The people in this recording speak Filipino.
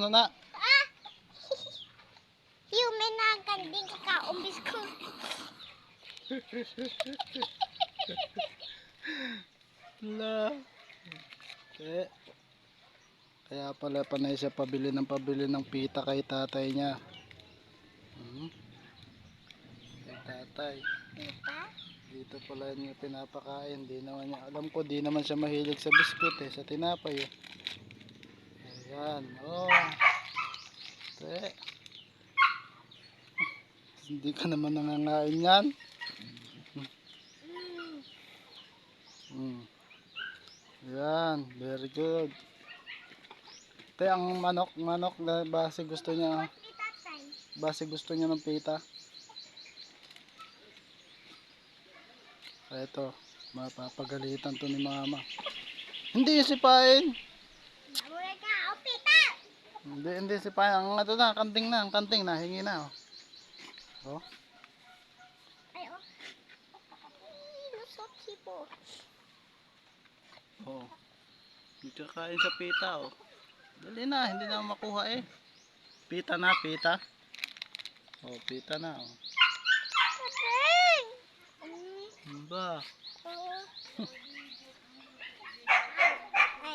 Ano na? Ah! Yung may naganding kakaumbis ko. La. Eh. Kaya pala panay siya pabili ng pabili ng pita kay tatay niya. Hmm. Kay tatay. Diba? Dito pala niya pinapakain. Di naman niya, alam ko di naman siya mahilig sa biskuit eh, sa tinapay eh. Ayan, oh. Hindi ka naman nangangain yan. Hmm. Ayan, very good. Te, ang manok, manok na base gusto niya, Ni tatay. base gusto niya ng pita. Ito, mapapagalitan to ni mama. Hindi sipain. Mura ka, o pita! Hindi, hindi sipain. Ang ito na, kanting na, ang kanting na, hingi na. Oh. Oh. Ay, oh. Lusot si po. Oh. Hindi kakain sa pita, oh. Dali na, hindi na makuha eh. Pita na, pita. Oh, pita na, oh. Ano ba?